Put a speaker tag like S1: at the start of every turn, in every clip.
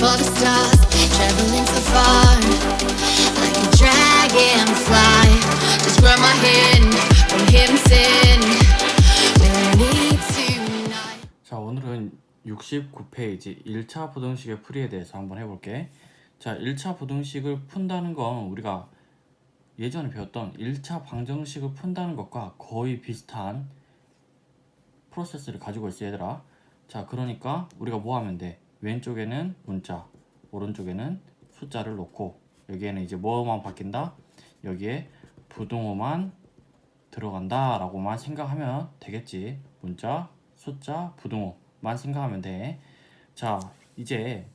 S1: for the stars, traveling so far, like a dragonfly. Just grab my hand from hidden sin.
S2: 자 오늘은 69페이지 1차 부등식의 풀이에 대해서 한번 해볼게 자 1차 부등식을 푼다는 건 우리가 예전에 배웠던 1차 방정식을 푼다는 것과 거의 비슷한 프로세스를 가지고 있어 얘들아 자 그러니까 우리가 뭐 하면 돼 왼쪽에는 문자 오른쪽에는 숫자를 놓고 여기에는 이제 뭐만 바뀐다? 여기에 부등호만 들어간다 라고만 생각하면 되겠지. 문자 숫자 부등호만 생각하면 돼자 이제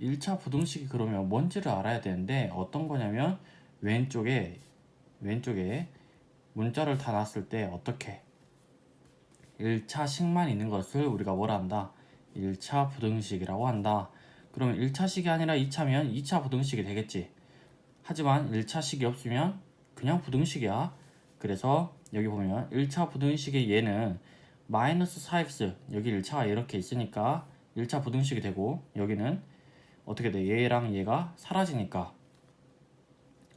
S2: 1차 부등식이 그러면 뭔지를 알아야 되는데 어떤 거냐면 왼쪽에 왼쪽에 문자를 다 놨을 때 어떻게? 1차식만 있는 것을 우리가 뭐라 한다 1차 부등식이라고 한다 그러면 1차식이 아니라 2차면 2차 부등식이 되겠지 하지만 1차식이 없으면 그냥 부등식이야 그래서 여기 보면 1차 부등식의 얘는 마이너스 4x 여기 1차가 이렇게 있으니까 1차 부등식이 되고 여기는 어떻게 돼? 얘랑 얘가 사라지니까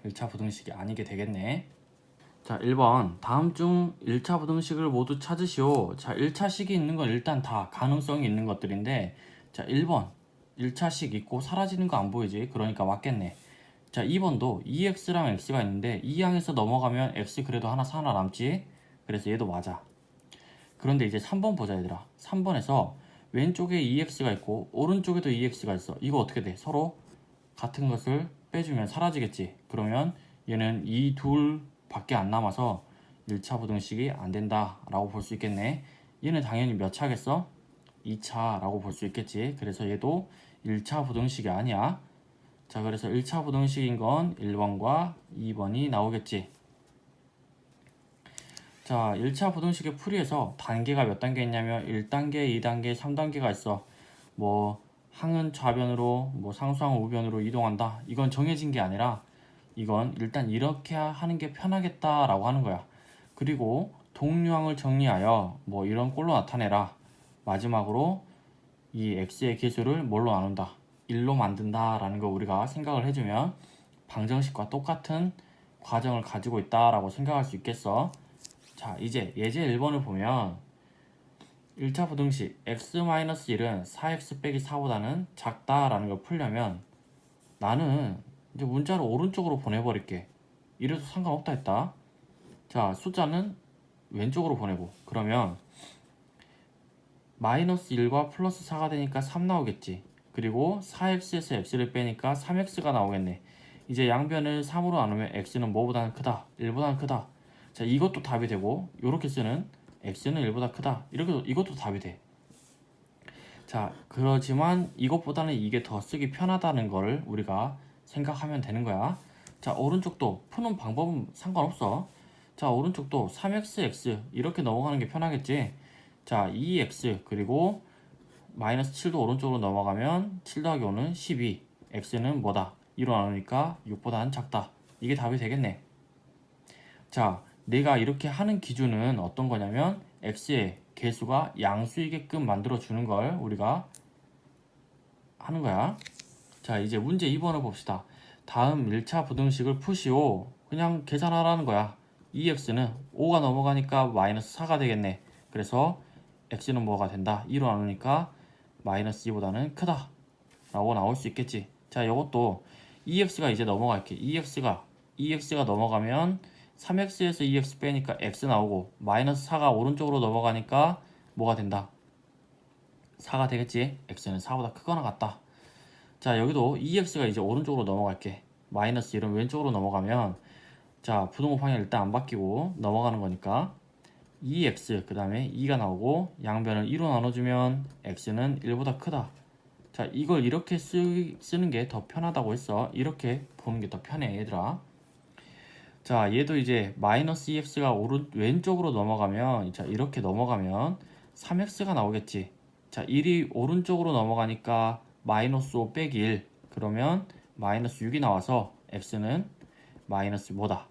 S2: 1차 부등식이 아니게 되겠네. 자, 1번. 다음 중 1차 부등식을 모두 찾으시오. 자, 1차식이 있는 건 일단 다 가능성이 있는 것들인데 자, 1번. 1차식 있고 사라지는 거 안 보이지? 그러니까 맞겠네. 자, 2번도 2x랑 x가 있는데 2항에서 넘어가면 x 그래도 하나 하나 남지? 그래서 얘도 맞아. 그런데 이제 3번 보자 얘들아. 3번에서 왼쪽에 2x가 있고 오른쪽에도 2x가 있어. 이거 어떻게 돼? 서로 같은 것을 빼주면 사라지겠지. 그러면 얘는 이둘 밖에 안 남아서 1차 부등식이 안 된다라고 볼 수 있겠네. 얘는 당연히 몇 차겠어? 2차라고 볼 수 있겠지. 그래서 얘도 1차 부등식이 아니야. 자, 그래서 1차 부등식인 건 1번과 2번이 나오겠지. 자, 1차 부등식의 풀이에서 단계가 몇 단계 있냐면 1단계, 2단계, 3단계가 있어. 뭐 항은 좌변으로, 뭐 상수항은 우변으로 이동한다. 이건 정해진 게 아니라 이건 일단 이렇게 하는 게 편하겠다라고 하는 거야. 그리고 동류항을 정리하여 뭐 이런 꼴로 나타내라. 마지막으로 이 x의 개수를 뭘로 나눈다. 1로 만든다라는 거 우리가 생각을 해주면 방정식과 똑같은 과정을 가지고 있다라고 생각할 수 있겠어. 자, 이제 예제 1번을 보면 1차 부등식 x-1은 4x 빼기 4보다는 작다라는 걸 풀려면 나는 이제 문자를 오른쪽으로 보내버릴게. 이래도 상관없다 했다. 자, 숫자는 왼쪽으로 보내고 그러면 마이너스 1과 플러스 4가 되니까 3 나오겠지. 그리고 4x에서 x를 빼니까 3x가 나오겠네. 이제 양변을 3으로 나누면 x는 뭐보다는 크다. 1보다는 크다. 자, 이것도 답이 되고 이렇게 쓰는 x는 1보다 크다. 이렇게 이것도 답이 돼. 자, 그렇지만 이것보다는 이게 더 쓰기 편하다는 거를 우리가 생각하면 되는 거야. 자, 오른쪽도 푸는 방법은 상관없어. 자, 오른쪽도 3xx 이렇게 넘어가는 게 편하겠지. 자, 2x 그리고 마이너스 7도 오른쪽으로 넘어가면 7 더하기 5는 12. x는 뭐다? 2로 나누니까 6보다는 작다. 이게 답이 되겠네. 자, 내가 이렇게 하는 기준은 어떤 거냐면 x의 개수가 양수이게끔 만들어 주는 걸 우리가 하는 거야. 자, 이제 문제 2번을 봅시다. 다음 1차 부등식을 푸시오. 그냥 계산하라는 거야. 2x는 5가 넘어가니까 마이너스 4가 되겠네. 그래서 x는 뭐가 된다? 2로 나누니까 마이너스 2보다는 크다. 라고 나올 수 있겠지. 자, 이것도 2x가 이제 넘어갈게. 2x가 2x가 넘어가면 3x에서 2x 빼니까 x 나오고 마이너스 4가 오른쪽으로 넘어가니까 뭐가 된다? 4가 되겠지? x는 4보다 크거나 같다. 자 여기도 2x가 이제 오른쪽으로 넘어갈게. 마이너스 1은 왼쪽으로 넘어가면 자 부등호 방향 일단 안 바뀌고 넘어가는 거니까 2x 그 다음에 2가 나오고 양변을 2로 나눠주면 x는 1보다 크다. 자 이걸 이렇게 쓰, 쓰는 게 더 편하다고 했어. 이렇게 보는 게 더 편해 얘들아. 자, 얘도 이제 마이너스 2x가 오른 왼쪽으로 넘어가면 자, 이렇게 넘어가면 3x가 나오겠지. 자, 1이 오른쪽으로 넘어가니까 마이너스 5 빼기 1. 그러면 마이너스 6이 나와서 x는 마이너스 뭐다?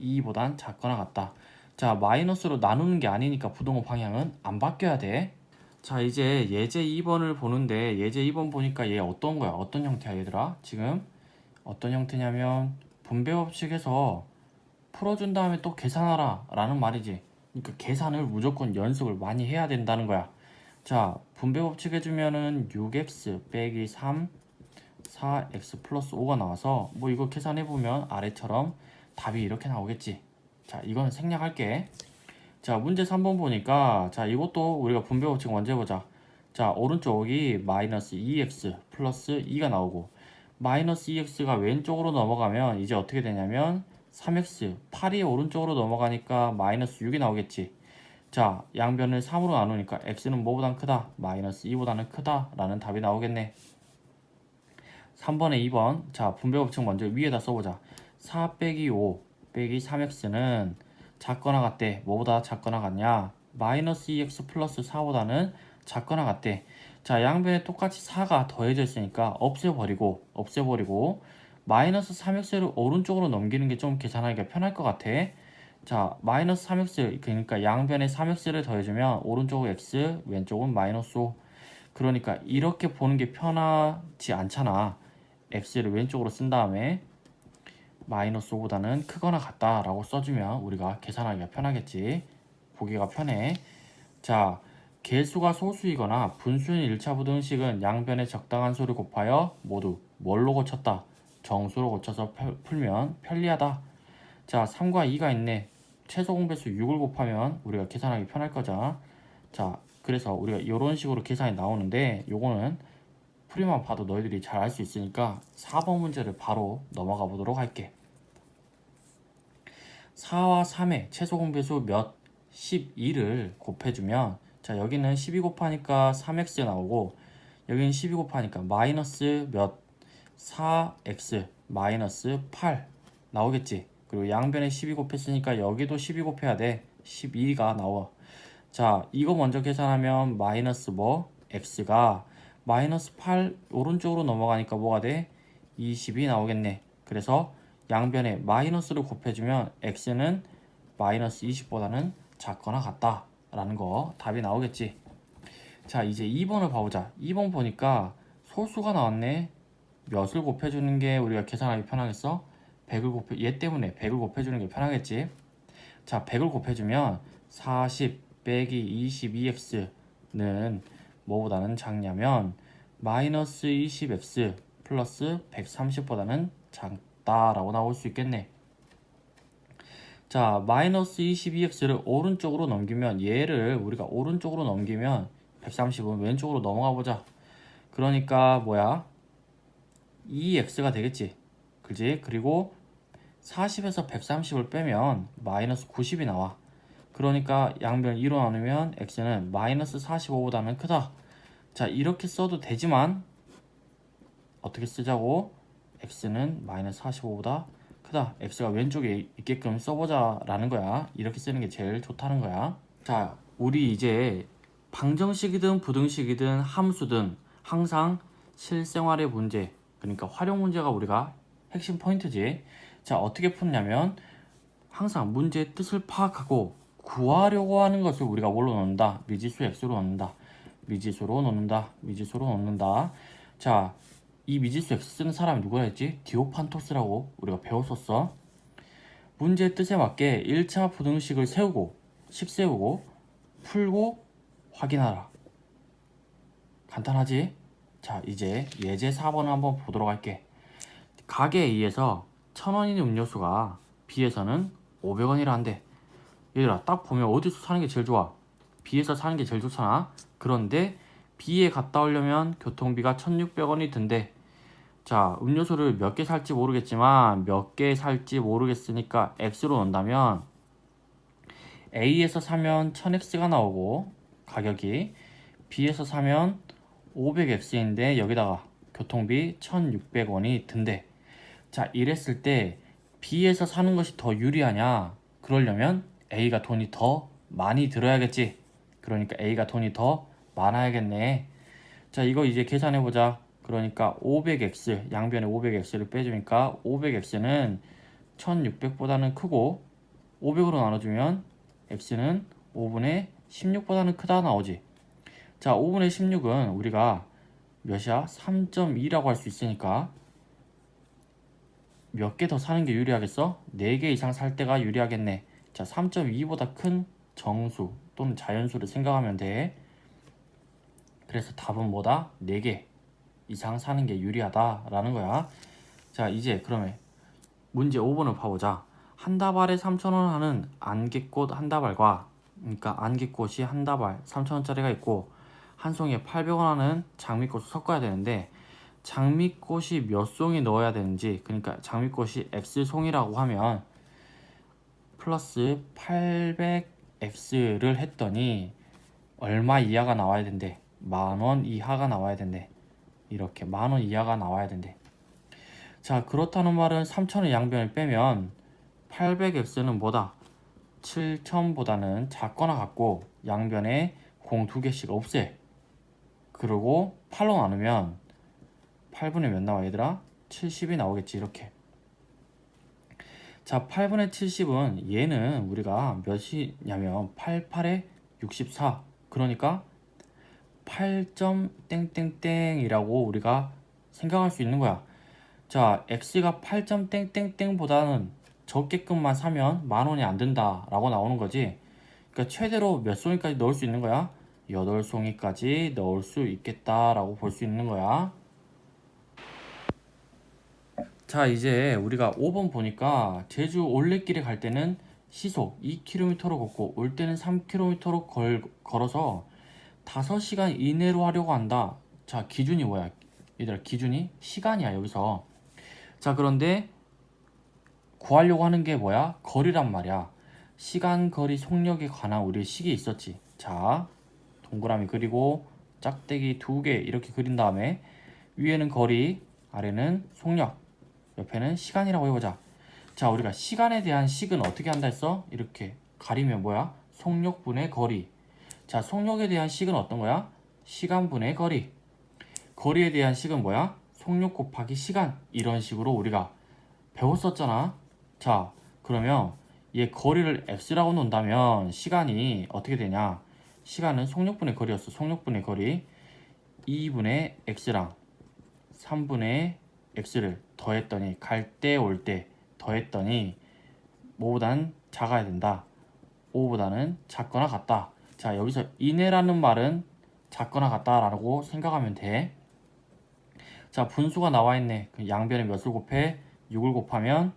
S2: 2보단 작거나 같다. 자, 마이너스로 나누는 게 아니니까 부동호 방향은 안 바뀌어야 돼. 자, 이제 예제 2번을 보는데 예제 2번 보니까 얘 어떤 거야? 어떤 형태야, 얘들아? 지금 어떤 형태냐면 분배 법칙에서 풀어준 다음에 또 계산하라 라는 말이지. 그러니까 계산을 무조건 연습을 많이 해야 된다는 거야. 자, 분배 법칙 해주면은 6x 빼기 3, 4x 플러스 5가 나와서 뭐 이거 계산해보면 아래처럼 답이 이렇게 나오겠지. 자, 이거는 생략할게. 자, 문제 3번 보니까 자, 이것도 우리가 분배 법칙 먼저 해보자. 자, 오른쪽이 마이너스 2x 플러스 2가 나오고 마이너스 2x가 왼쪽으로 넘어가면 이제 어떻게 되냐면 3x 8이 오른쪽으로 넘어가니까 마이너스 6이 나오겠지. 자, 양변을 3으로 나누니까 x는 뭐보단 크다? 마이너스 2보다는 크다 라는 답이 나오겠네. 3번에 2번. 자, 분배 법칙 먼저 위에다 써보자. 4 빼기 5 빼기 3x는 작거나 같대. 뭐보다 작거나 같냐? 마이너스 2x 플러스 4보다는 작거나 같대. 자, 양변에 똑같이 4가 더해져 있으니까 없애버리고, 없애버리고, 마이너스 3x를 오른쪽으로 넘기는 게 좀 계산하기가 편할 것 같아. 자, 마이너스 3x, 그러니까 양변에 3x를 더해주면 오른쪽은 x, 왼쪽은 마이너스 5. 그러니까 이렇게 보는 게 편하지 않잖아. x를 왼쪽으로 쓴 다음에 마이너스 5보다는 크거나 같다 라고 써주면 우리가 계산하기가 편하겠지. 보기가 편해. 자, 개수가 소수이거나 분수인 1차 부 등식은 양변에 적당한 수를 곱하여 모두 뭘로 고쳤다? 정수로 고쳐서 펴- 풀면 편리하다. 자, 3과 2가 있네. 최소 공배수 6을 곱하면 우리가 계산하기 편할 거죠. 자, 그래서 우리가 이런 식으로 계산이 나오는데 요거는 풀이만 봐도 너희들이 잘 알 수 있으니까 4번 문제를 바로 넘어가 보도록 할게. 4와 3의 최소 공배수 몇 12를 곱해주면 자 여기는 12 곱하니까 3x 나오고 여기는 12 곱하니까 마이너스 몇 4x 마이너스 8 나오겠지 그리고 양변에 12 곱했으니까 여기도 12 곱해야 돼. 12가 나와. 자 이거 먼저 계산하면 마이너스 뭐? X가 마이너스 8 오른쪽으로 넘어가니까 뭐가 돼? 20이 나오겠네. 그래서 양변에 마이너스를 곱해주면 x는 마이너스 20보다는 작거나 같다 라는 거 답이 나오겠지. 자 이제 2번을 봐보자. 2번 보니까 소수가 나왔네. 몇을 곱해주는 게 우리가 계산하기 편하겠어 100을 곱해 얘 때문에 100을 곱해주는 게 편하겠지 자 100을 곱해주면 40 빼기 22x는 뭐보다는 작냐면 마이너스 20x 플러스 130보다는 작다라고 나올 수 있겠네 자, 마이너스 22x를 오른쪽으로 넘기면 얘를 우리가 오른쪽으로 넘기면 130은 왼쪽으로 넘어가 보자. 그러니까 뭐야? 2x가 되겠지. 그지? 그리고 40에서 130을 빼면 마이너스 90이 나와. 그러니까 양변 2로 나누면 x는 마이너스 45보다는 크다. 자, 이렇게 써도 되지만 어떻게 쓰자고? x는 마이너스 45보다 크다. x가 왼쪽에 있게끔 써보자 라는 거야. 이렇게 쓰는 게 제일 좋다는 거야. 자, 우리 이제 방정식이든 부등식이든 함수든 항상 실생활의 문제, 그러니까 활용 문제가 우리가 핵심 포인트지. 자, 어떻게 푸냐면 항상 문제의 뜻을 파악하고 구하려고 하는 것을 우리가 뭘로 넣는다? 미지수 x로 넣는다. 미지수로 넣는다. 미지수로 넣는다. 자, 이 미지수 x 쓰는 사람이 누구였지? 디오판토스라고 우리가 배웠었어. 문제의 뜻에 맞게 1차 부등식을 세우고 식 세우고 풀고 확인하라. 간단하지? 자, 이제 예제 4번을 한번 보도록 할게. 가게 A에서 1000원인 음료수가 B에서는 500원이라 한대. 얘들아, 딱 보면 어디서 사는 게 제일 좋아? B에서 사는 게 제일 좋잖아. 그런데 B에 갔다 오려면 교통비가 1600원이 든대. 자, 음료수를 몇 개 살지 모르겠지만 몇 개 살지 모르겠으니까 X로 넣는다면 A에서 사면 1000X가 나오고 가격이 B에서 사면 500X인데 여기다가 교통비 1600원이 든대. 자, 이랬을 때 B에서 사는 것이 더 유리하냐? 그러려면 A가 돈이 더 많이 들어야겠지. 그러니까 A가 돈이 더 많아야겠네. 자, 이거 이제 계산해 보자. 그러니까 500x 양변에 500x를 빼주니까 500x는 1600보다는 크고 500으로 나눠주면 x는 5분의 16보다는 크다 나오지. 자, 5분의 16은 우리가 몇이야? 3.2라고 할 수 있으니까 몇 개 더 사는 게 유리하겠어? 4개 이상 살 때가 유리하겠네. 자, 3.2보다 큰 정수 또는 자연수를 생각하면 돼. 그래서 답은 뭐다? 4개 이상 사는 게 유리하다라는 거야. 자, 이제 그러면 문제 5번을 봐보자. 한 다발에 3,000원 하는 안개꽃 한 다발과 그러니까 안개꽃이 한 다발 3,000원짜리가 있고 한 송이에 800원 하는 장미꽃을 섞어야 되는데 장미꽃이 몇 송이 넣어야 되는지 그러니까 장미꽃이 X송이라고 하면 플러스 800X를 했더니 얼마 이하가 나와야 된대? 만원 이하가 나와야 된대. 이렇게 만원 이하가 나와야 된대. 자 그렇다는 말은 3천의 양변을 빼면 800x는 뭐다? 7000보다는 작거나 같고 양변에 공 두 개씩 없애. 그리고 8로 나누면 8분의 몇 나와 얘들아 70이 나오겠지 이렇게 자 8분의 70은 얘는 우리가 몇이냐면 88에 64 그러니까 8점 땡땡땡이라고 우리가 생각할 수 있는 거야 자, x가 8점 땡땡땡보다는 적게끔만 사면 만 원이 안 된다 라고 나오는 거지. 그러니까 최대로 몇 송이까지 넣을 수 있는 거야? 8송이까지 넣을 수 있겠다라고 볼 수 있는 거야. 자, 이제 우리가 5번 보니까 제주 올레길에 갈 때는 시속 2km로 걷고 올 때는 3km로 걸, 걸어서 5시간 이내로 하려고 한다. 자, 기준이 뭐야? 얘들아, 기준이 시간이야, 여기서. 자, 그런데 구하려고 하는 게 뭐야? 거리란 말이야. 시간, 거리, 속력에 관한 우리 식이 있었지. 자, 동그라미 그리고 짝대기 두 개 이렇게 그린 다음에 위에는 거리, 아래는 속력, 옆에는 시간이라고 해보자. 자, 우리가 시간에 대한 식은 어떻게 한다 했어? 이렇게 가리면 뭐야? 속력분의 거리. 자, 속력에 대한 식은 어떤 거야? 시간분의 거리. 거리에 대한 식은 뭐야? 속력 곱하기 시간 이런 식으로 우리가 배웠었잖아. 자, 그러면 얘 거리를 x라고 놓는다면 시간이 어떻게 되냐? 시간은 속력분의 거리였어. 속력분의 거리 2분의 x랑 3분의 x를 더했더니 갈 때 올 때 더했더니 뭐보단 작아야 된다. 5보다는 작거나 같다. 자, 여기서 이내라는 말은 작거나 같다라고 생각하면 돼. 자, 분수가 나와 있네. 그 양변에 몇을 곱해? 6을 곱하면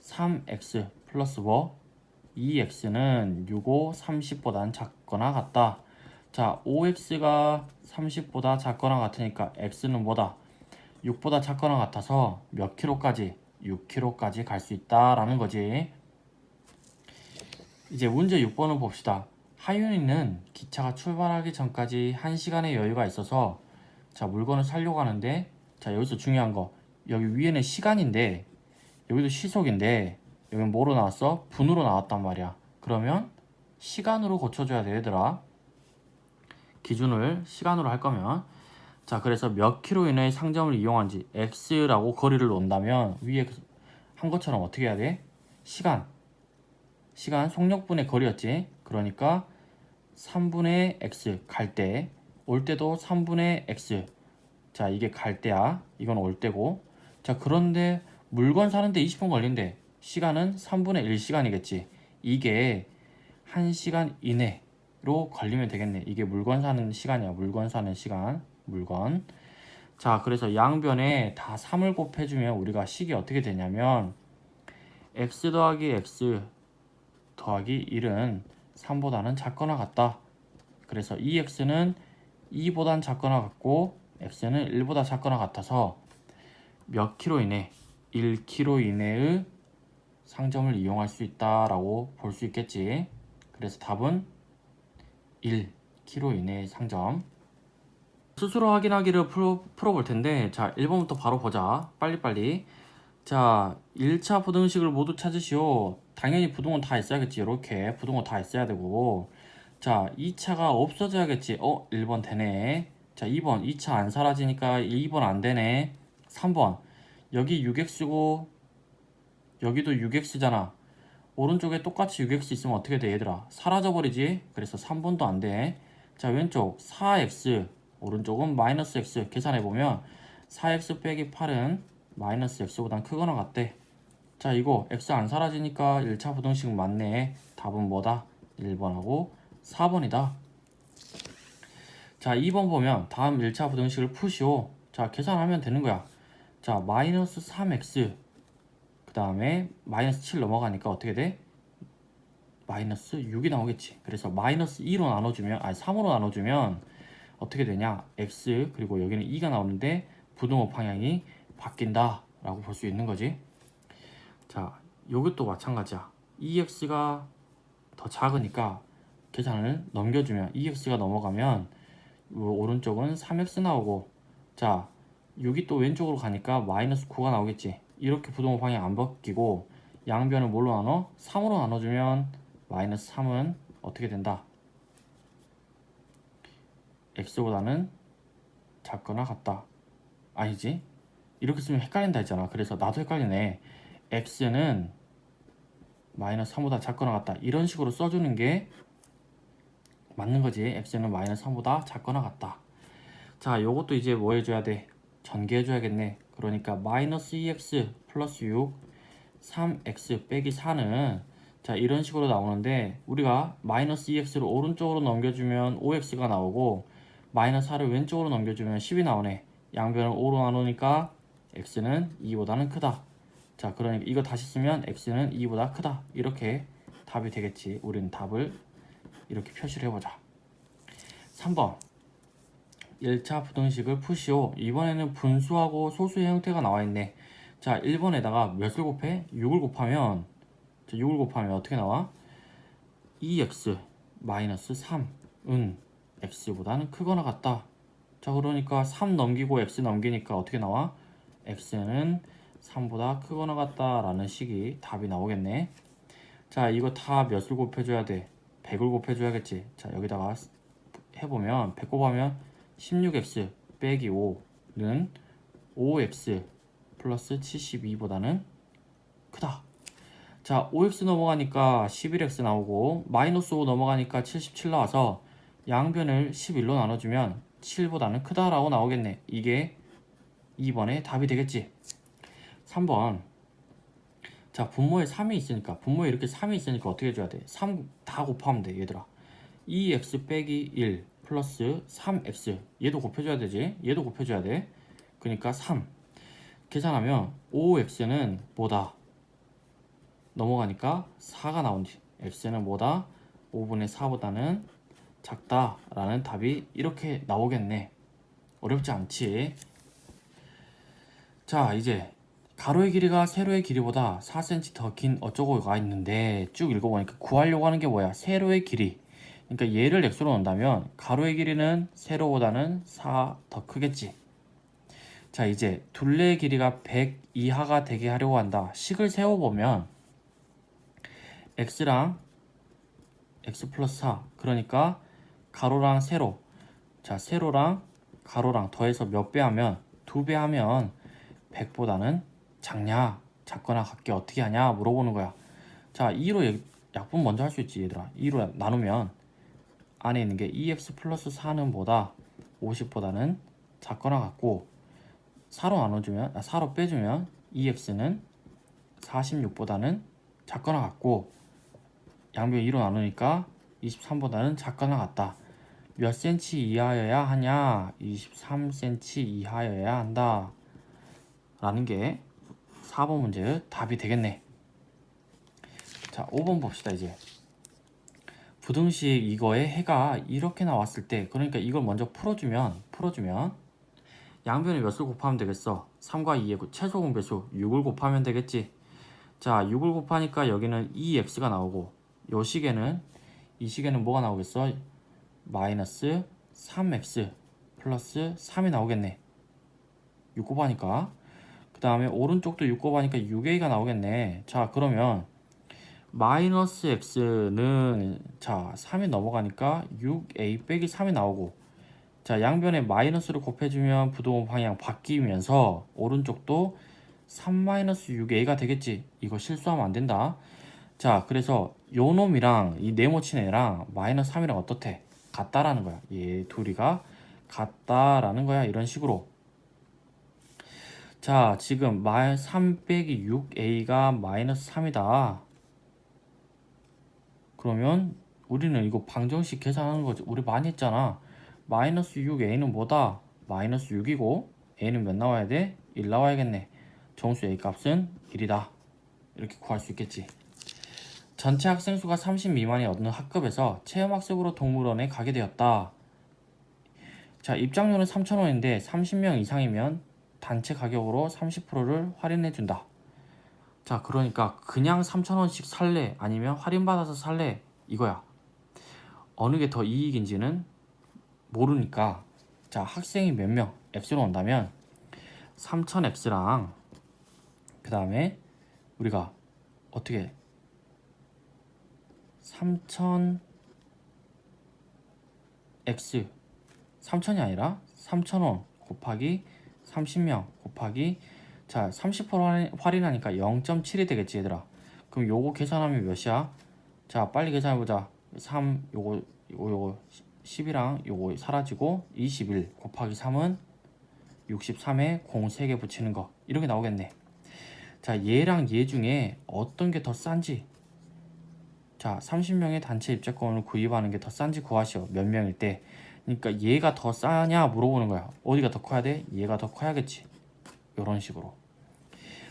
S2: 3x 플러스 뭐? 2x는 6, 5, 30보단 작거나 같다. 자, 5x가 30보다 작거나 같으니까 x는 뭐다? 6보다 작거나 같아서 몇 킬로까지? 6킬로까지 갈 수 있다라는 거지. 이제 문제 6번을 봅시다. 하윤이는 기차가 출발하기 전까지 1시간의 여유가 있어서 자, 물건을 사려고 하는데 자, 여기서 중요한 거. 여기 위에는 시간인데 여기도 시속인데 여기 뭐로 나왔어? 분으로 나왔단 말이야. 그러면 시간으로 고쳐줘야 돼, 얘들아. 기준을 시간으로 할 거면 자, 그래서 몇 킬로 이내의 상점을 이용한지 x라고 거리를 놓는다면 위에 한 것처럼 어떻게 해야 돼? 시간. 시간 속력분의 거리였지. 그러니까 3분의 x 갈 때, 올 때도 3분의 x. 자, 이게 갈 때야. 이건 올 때고. 자, 그런데 물건 사는데 20분 걸린대. 시간은 3분의 1시간이겠지. 이게 1시간 이내로 걸리면 되겠네. 이게 물건 사는 시간이야. 물건 사는 시간. 물건. 자, 그래서 양변에 다 3을 곱해주면 우리가 식이 어떻게 되냐면 x 더하기 x 더하기 1은 3보다는 작거나 같다. 그래서 2x는 2보단 작거나 같고 x는 1보다 작거나 같아서 몇 킬로 이내 1킬로 이내의 상점을 이용할 수 있다라고 볼 수 있겠지. 그래서 답은 1킬로 이내의 상점. 스스로 확인하기를 풀어, 풀어볼 텐데 자 1번부터 바로 보자. 빨리빨리. 자 1차 부등식을 모두 찾으시오. 당연히 부등원 다 있어야겠지. 이렇게 부등원 다 있어야 되고 자 2차가 없어져야겠지. 어 1번 되네. 자 2번 2차 안 사라지니까 2번 안 되네. 3번 여기 6x고 여기도 6x잖아. 오른쪽에 똑같이 6x 있으면 어떻게 돼 얘들아 사라져버리지 그래서 3번도 안돼자 왼쪽 4x 오른쪽은 마이너스 x 계산해보면 4x 빼기 8은 마이너스 x보단 크거나 같대. 자 이거 x 안 사라지니까 1차 부등식 맞네. 답은 뭐다? 1번하고 4번이다. 자 2번 보면 다음 1차 부등식을 푸시오. 자 계산하면 되는 거야. 자 마이너스 3x 그 다음에 마이너스 7 넘어가니까 어떻게 돼? 마이너스 6이 나오겠지. 그래서 마이너스 2로 나눠주면 아니 3으로 나눠주면 어떻게 되냐 x 그리고 여기는 2가 나오는데 부등호 방향이 바뀐다 라고 볼 수 있는 거지 자 요것도 마찬가지야 2x가 더 작으니까 계산을 넘겨주면 2x가 넘어가면 요 오른쪽은 3x 나오고 자 6이 또 왼쪽으로 가니까 마이너스 9가 나오겠지 이렇게 부동호 방향 안 바뀌고 양변을 뭘로 나눠? 3으로 나눠주면 마이너스 3은 어떻게 된다? X보다는 작거나 같다. 아니지? 이렇게 쓰면 헷갈린다 했잖아. 그래서 나도 헷갈리네. X는 마이너스 3보다 작거나 같다. 이런 식으로 써주는 게 맞는 거지. X는 마이너스 3보다 작거나 같다. 자 요것도 이제 뭐 해줘야 돼? 전개해 줘야겠네. 그러니까 마이너스 2x 플러스 6 3x 빼기 4는 자 이런 식으로 나오는데 우리가 마이너스 2x를 오른쪽으로 넘겨주면 5x가 나오고 마이너스 4를 왼쪽으로 넘겨주면 10이 나오네. 양변을 5로 나누니까 x는 2보다는 크다. 자 그러니까 이거 다시 쓰면 x는 2보다 크다. 이렇게 답이 되겠지. 우리는 답을 이렇게 표시를 해보자. 3번. 1차 부등식을 푸시오. 이번에는 분수하고 소수의 형태가 나와 있네. 자 1번에다가 몇을 곱해? 6을 곱하면 자, 6을 곱하면 어떻게 나와? 2x 마이너스 3은 x보다는 크거나 같다. 자 그러니까 3 넘기고 x 넘기니까 어떻게 나와? x는 3보다 크거나 같다 라는 식이 답이 나오겠네. 자 이거 다 몇을 곱해줘야 돼? 100을 곱해줘야겠지. 자 여기다가 해보면 100 곱하면 16x 빼기 5는 5x 플러스 72보다는 크다. 자 5x 넘어가니까 11x 나오고 마이너스 5 넘어가니까 77 나와서 양변을 11로 나눠주면 7보다는 크다라고 나오겠네. 이게 2번의 답이 되겠지. 3번. 자 분모에 3이 있으니까 분모에 이렇게 3이 있으니까 어떻게 해줘야 돼? 3 다 곱하면 돼 얘들아. 2x 빼기 1 플러스 3x 얘도 곱해줘야 되지? 얘도 곱해줘야 돼. 그러니까 3 계산하면 5x는 뭐다? 넘어가니까 4가 나온지 x는 뭐다? 5분의 4보다는 작다 라는 답이 이렇게 나오겠네. 어렵지 않지. 자 이제 가로의 길이가 세로의 길이보다 4cm 더 긴 어쩌고가 있는데 쭉 읽어보니까 구하려고 하는 게 뭐야? 세로의 길이. 그러니까 얘를 x로 넣는다면 가로의 길이는 세로보다는 4 더 크겠지. 자 이제 둘레의 길이가 100 이하가 되게 하려고 한다. 식을 세워보면 x랑 x 플러스 4 그러니까 가로랑 세로. 자 세로랑 가로랑 더해서 몇 배 하면? 두 배 하면 100보다는 작냐? 작거나 같게 어떻게 하냐? 물어보는 거야. 자 2로 약분 먼저 할 수 있지 얘들아. 2로 나누면 안에 있는 게 2x 플러스 4는 보다 50보다는 작거나 같고 4로 나눠주면 아, 4로 빼주면 2x는 46보다는 작거나 같고 양변 2로 나누니까 23보다는 작거나 같다 몇 cm 이하여야 하냐? 23cm 이하여야 한다. 라는 게 4번 문제의 답이 되겠네. 자 5번 봅시다 이제. 부등식 이거에 해가 이렇게 나왔을 때 그러니까 이걸 먼저 풀어주면 풀어주면 양변에 몇을 곱하면 되겠어? 3과 2의 최소 공배수 6을 곱하면 되겠지. 자 6을 곱하니까 여기는 2x가 나오고 요 식에는 이 식에는 뭐가 나오겠어 마이너스 3x 플러스 3이 나오겠네. 6 곱하니까. 그 다음에 오른쪽도 6 곱하니까 6a가 나오겠네. 자 그러면 마이너스 x는 자 3이 넘어가니까 6a 빼기 3이 나오고. 자 양변에 마이너스를 곱해주면 부동호 방향 바뀌면서 오른쪽도 3 마이너스 6a가 되겠지. 이거 실수하면 안 된다. 자, 그래서 요 놈이랑 이 네모친 애랑 마이너스 3이랑 어떻대? 같다라는 거야. 얘 둘이가 같다라는 거야. 이런 식으로. 자, 지금 마3 빼기 6a가 마이너스 3이다. 그러면 우리는 이거 방정식 계산하는 거지. 우리 많이 했잖아. 마이너스 6a는 뭐다? 마이너스 6이고 a는 몇 나와야 돼? 1 나와야겠네. 정수 a 값은 1이다. 이렇게 구할 수 있겠지. 전체 학생 수가 30 미만이 어느 학급에서 체험학습으로 동물원에 가게 되었다. 자, 입장료는 3,000원인데 30명 이상이면 단체 가격으로 30%를 할인해 준다. 자, 그러니까 그냥 3,000원씩 살래 아니면 할인받아서 살래 이거야. 어느 게 더 이익인지는 모르니까 자, 학생이 몇 명 X로 온다면 3,000X랑 그 다음에 우리가 어떻게 3,000 X. 3,000이 아니라 3,000원 곱하기 30명 곱하기 자 30% 할인, 할인하니까 0.7이 되겠지 얘들아. 그럼 요거 계산하면 몇이야? 자 빨리 계산해보자. 3 요거 요거 요거 10이랑 요거 사라지고 21 곱하기 3은 63에 0 3개 붙이는 거. 이렇게 나오겠네. 자 얘랑 얘 중에 어떤 게 더 싼지 자 30명의 단체 입장권을 구입하는 게 더 싼지 구하시오 몇 명일 때. 그러니까 얘가 더 싸냐 물어보는 거야. 어디가 더 커야 돼? 얘가 더 커야겠지. 이런 식으로.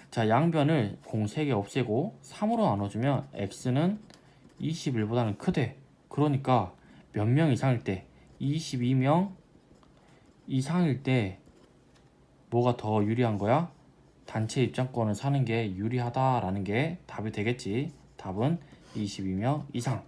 S2: 자 양변을 공 3개 없애고 3으로 나눠주면 x는 21보다는 크대. 그러니까 몇 명 이상일 때? 22명 이상일 때 뭐가 더 유리한 거야? 단체 입장권을 사는 게 유리하다라는 게 답이 되겠지. 답은 22명 이상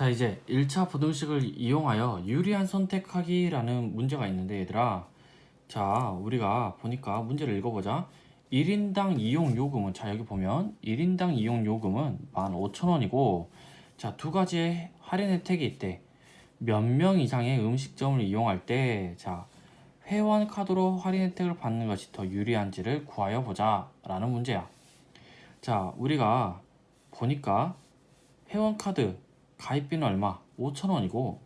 S2: 자 이제 1차 부등식을 이용하여 유리한 선택하기라는 문제가 있는데 얘들아 자 우리가 보니까 문제를 읽어보자. 1인당 이용 요금은 자 여기 보면 1인당 이용 요금은 15,000원이고 자 두 가지의 할인 혜택이 있대. 몇 명 이상의 음식점을 이용할 때 자 회원 카드로 할인 혜택을 받는 것이 더 유리한지를 구하여 보자 라는 문제야. 자 우리가 보니까 회원 카드 가입비는 얼마? 5,000원이고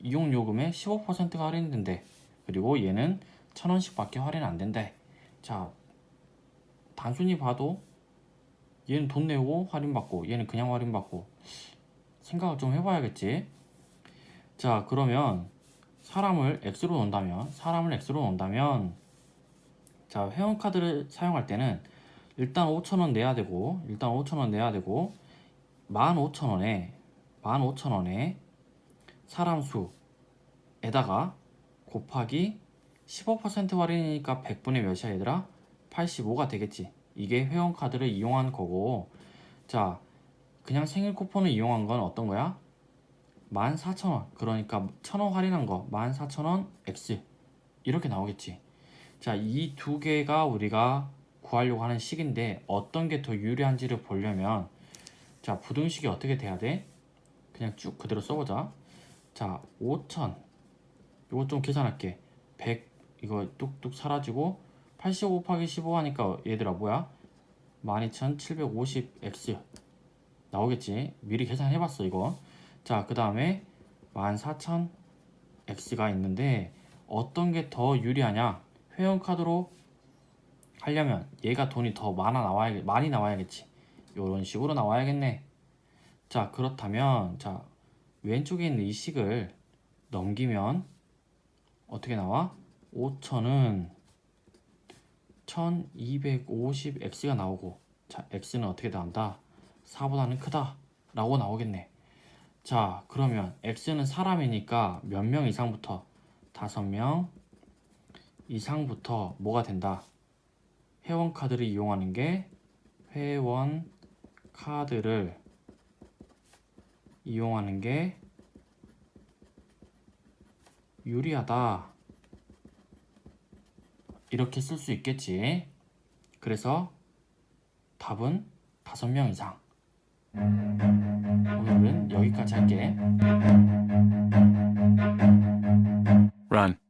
S2: 이용 요금의 15%가 할인된대. 그리고 얘는 1,000원씩 밖에 할인 안 된대. 자, 단순히 봐도 얘는 돈 내고 할인 받고 얘는 그냥 할인 받고 생각을 좀 해봐야겠지. 자, 그러면 사람을 X로 놓는다면 사람을 X로 놓는다면 자, 회원 카드를 사용할 때는 일단 5,000원 내야 되고 일단 5,000원 내야 되고 15,000원에 15,000원에 사람 수에다가 곱하기 15% 할인이니까 100분의 몇이야 얘들아? 85가 되겠지. 이게 회원카드를 이용한 거고 자 그냥 생일 쿠폰을 이용한 건 어떤 거야? 14,000원 그러니까 1,000원 할인한 거 14,000원 X 이렇게 나오겠지. 자 이 두 개가 우리가 구하려고 하는 식인데 어떤 게 더 유리한지를 보려면 자 부등식이 어떻게 돼야 돼? 그냥 쭉 그대로 써보자. 자, 5천. 이거 좀 계산할게. 100 이거 뚝뚝 사라지고 80 곱하기 15 하니까 얘들아 뭐야? 12,750x 나오겠지. 미리 계산해봤어 이거. 자, 그 다음에 14,000x가 있는데 어떤 게 더 유리하냐? 회원카드로 하려면 얘가 돈이 더 많아 나와야 많이 나와야겠지. 이런 식으로 나와야겠네. 자, 그렇다면, 자, 왼쪽에 있는 이 식을 넘기면 어떻게 나와? 5천은 1250x가 나오고, 자, x는 어떻게 나온다? 4보다는 크다. 라고 나오겠네. 자, 그러면 x는 사람이니까 몇 명 이상부터? 5명 이상부터 뭐가 된다? 회원 카드를 이용하는 게 회원 카드를 이용하는 게 유리하다. 이렇게 쓸 수 있겠지. 그래서 답은 다섯 명 이상. 오늘은 여기까지 할게.
S3: Run.